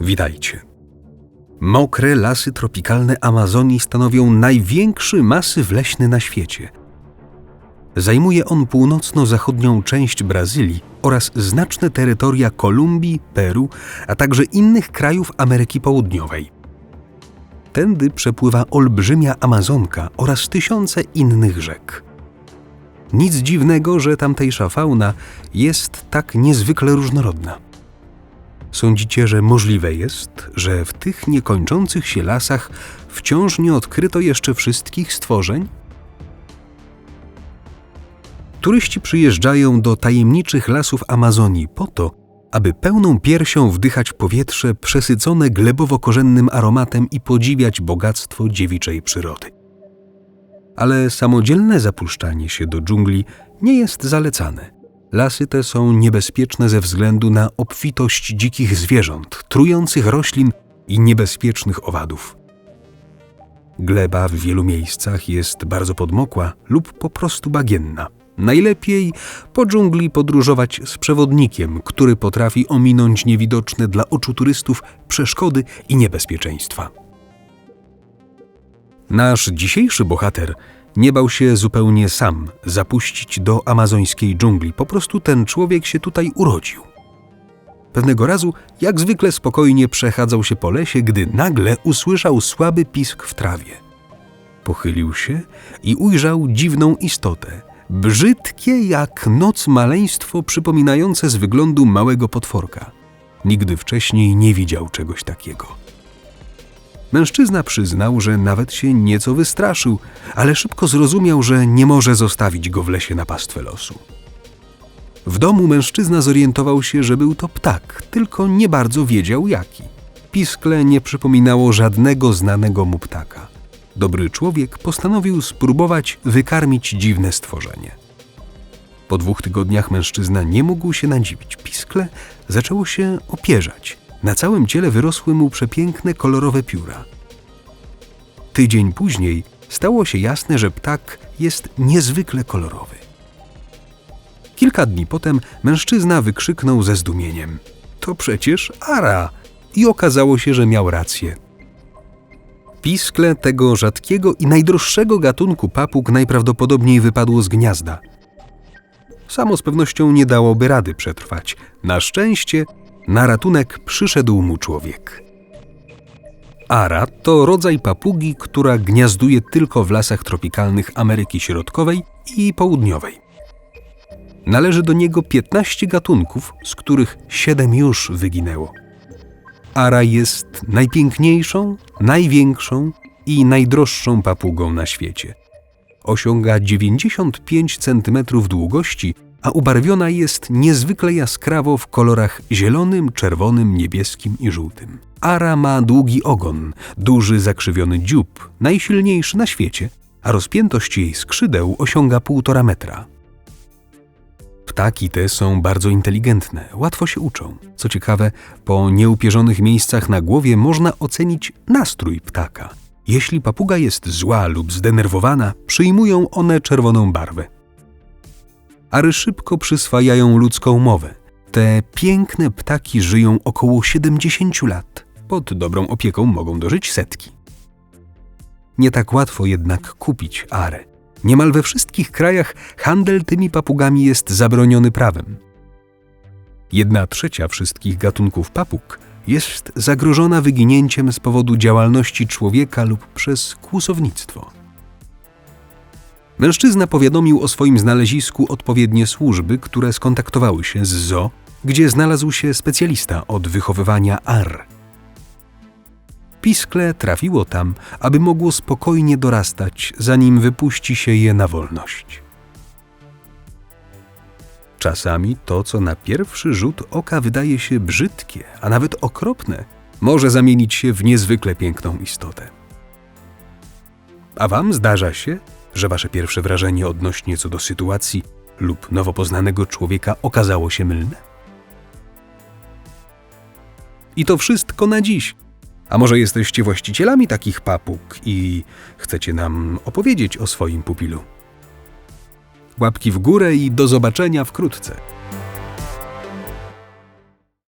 Witajcie. Mokre lasy tropikalne Amazonii stanowią największy masyw leśny na świecie. Zajmuje on północno-zachodnią część Brazylii oraz znaczne terytoria Kolumbii, Peru, a także innych krajów Ameryki Południowej. Tędy przepływa olbrzymia Amazonka oraz tysiące innych rzek. Nic dziwnego, że tamtejsza fauna jest tak niezwykle różnorodna. Sądzicie, że możliwe jest, że w tych niekończących się lasach wciąż nie odkryto jeszcze wszystkich stworzeń? Turyści przyjeżdżają do tajemniczych lasów Amazonii po to, aby pełną piersią wdychać powietrze przesycone glebowo-korzennym aromatem i podziwiać bogactwo dziewiczej przyrody. Ale samodzielne zapuszczanie się do dżungli nie jest zalecane. Lasy te są niebezpieczne ze względu na obfitość dzikich zwierząt, trujących roślin i niebezpiecznych owadów. Gleba w wielu miejscach jest bardzo podmokła lub po prostu bagienna. Najlepiej po dżungli podróżować z przewodnikiem, który potrafi ominąć niewidoczne dla oczu turystów przeszkody i niebezpieczeństwa. Nasz dzisiejszy bohater nie bał się zupełnie sam zapuścić do amazońskiej dżungli. Po prostu ten człowiek się tutaj urodził. Pewnego razu, jak zwykle spokojnie przechadzał się po lesie, gdy nagle usłyszał słaby pisk w trawie. Pochylił się i ujrzał dziwną istotę, brzydkie jak noc maleństwo przypominające z wyglądu małego potworka. Nigdy wcześniej nie widział czegoś takiego. Mężczyzna przyznał, że nawet się nieco wystraszył, ale szybko zrozumiał, że nie może zostawić go w lesie na pastwę losu. W domu mężczyzna zorientował się, że był to ptak, tylko nie bardzo wiedział jaki. Piskle nie przypominało żadnego znanego mu ptaka. Dobry człowiek postanowił spróbować wykarmić dziwne stworzenie. Po dwóch tygodniach mężczyzna nie mógł się nadziwić. Piskle zaczęło się opierzać. Na całym ciele wyrosły mu przepiękne, kolorowe pióra. Tydzień później stało się jasne, że ptak jest niezwykle kolorowy. Kilka dni potem mężczyzna wykrzyknął ze zdumieniem: To przecież ara! I okazało się, że miał rację. Piskle tego rzadkiego i najdroższego gatunku papug najprawdopodobniej wypadło z gniazda. Samo z pewnością nie dałoby rady przetrwać. Na szczęście na ratunek przyszedł mu człowiek. Ara to rodzaj papugi, która gniazduje tylko w lasach tropikalnych Ameryki Środkowej i Południowej. Należy do niego 15 gatunków, z których 7 już wyginęło. Ara jest najpiękniejszą, największą i najdroższą papugą na świecie. Osiąga 95 cm długości a ubarwiona jest niezwykle jaskrawo w kolorach zielonym, czerwonym, niebieskim i żółtym. Ara ma długi ogon, duży zakrzywiony dziób, najsilniejszy na świecie, a rozpiętość jej skrzydeł osiąga półtora metra. Ptaki te są bardzo inteligentne, łatwo się uczą. Co ciekawe, po nieupierzonych miejscach na głowie można ocenić nastrój ptaka. Jeśli papuga jest zła lub zdenerwowana, przyjmują one czerwoną barwę ary szybko przyswajają ludzką mowę. Te piękne ptaki żyją około 70 lat. Pod dobrą opieką mogą dożyć setki. Nie tak łatwo jednak kupić arę. Niemal we wszystkich krajach handel tymi papugami jest zabroniony prawem. Jedna trzecia wszystkich gatunków papug jest zagrożona wyginięciem z powodu działalności człowieka lub przez kłusownictwo. Mężczyzna powiadomił o swoim znalezisku odpowiednie służby, które skontaktowały się z zoo, gdzie znalazł się specjalista od wychowywania ar. Piskle trafiło tam, aby mogło spokojnie dorastać, zanim wypuści się je na wolność. Czasami to, co na pierwszy rzut oka wydaje się brzydkie, a nawet okropne, może zamienić się w niezwykle piękną istotę. A wam zdarza się, że wasze pierwsze wrażenie odnośnie co do sytuacji lub nowo poznanego człowieka okazało się mylne? I to wszystko na dziś. A może jesteście właścicielami takich papug i chcecie nam opowiedzieć o swoim pupilu? Łapki w górę i do zobaczenia wkrótce.